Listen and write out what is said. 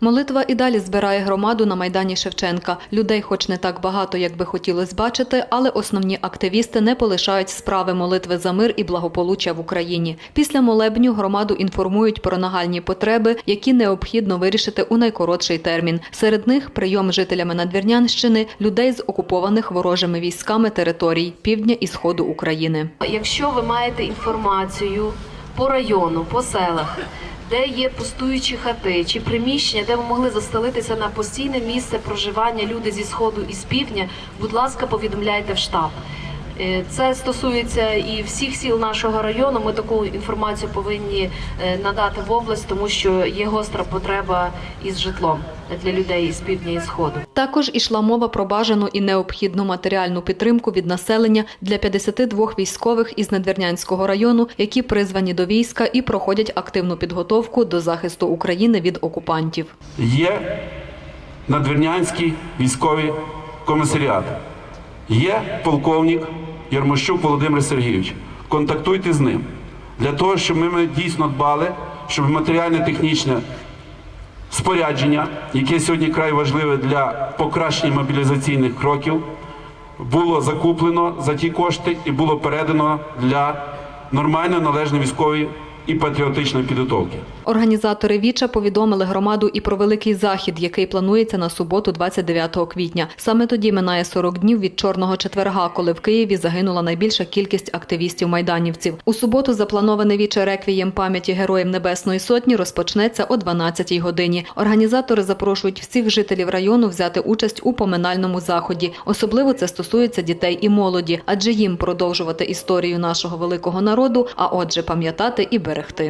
Молитва і далі збирає громаду на майдані Шевченка. Людей, хоч не так багато, як би хотілося бачити, але основні активісти не полишають справи молитви за мир і благополуччя в Україні. Після молебню громаду інформують про нагальні потреби, які необхідно вирішити у найкоротший термін. Серед них прийом жителями Надвірнянщини, людей з окупованих ворожими військами територій півдня і сходу України. Якщо ви маєте інформацію по району, по селах, де є пустуючі хати чи приміщення, де ви могли застелитися на постійне місце проживання люди зі сходу і з півдня, будь ласка, повідомляйте в штаб. Е, Це стосується і всіх сіл нашого району. Ми таку інформацію повинні е, надати в область, тому що є гостра потреба із житлом для людей із півдня і сходу. Також ішла мова про бажану і необхідну матеріальну підтримку від населення для 52 військових із Надвірнянського району, які призвані до війська і проходять активну підготовку до захисту України від окупантів. Є надвірнянський військовий комісаріат, є полковник Ярмощук Володимир Сергійович. Контактуйте з ним для того, щоб ми дійсно дбали, щоб матеріально-технічне спорядження, яке сьогодні край важливе для покращення мобілізаційних кроків, було закуплено за ті кошти і було передано для нормальної належної військової і патріотичної підготовки. Організатори Віча повідомили громаду і про великий захід, який планується на суботу, 29 квітня. Саме тоді минає 40 днів від Чорного четверга, коли в Києві загинула найбільша кількість активістів-майданівців. У суботу заплановане віче реквієм пам'яті Героїв Небесної Сотні розпочнеться о 12-й годині. Організатори запрошують всіх жителів району взяти участь у поминальному заході. Особливо це стосується дітей і молоді, адже їм продовжувати історію нашого великого народу, а отже, пам'ятати і берегти зберегти.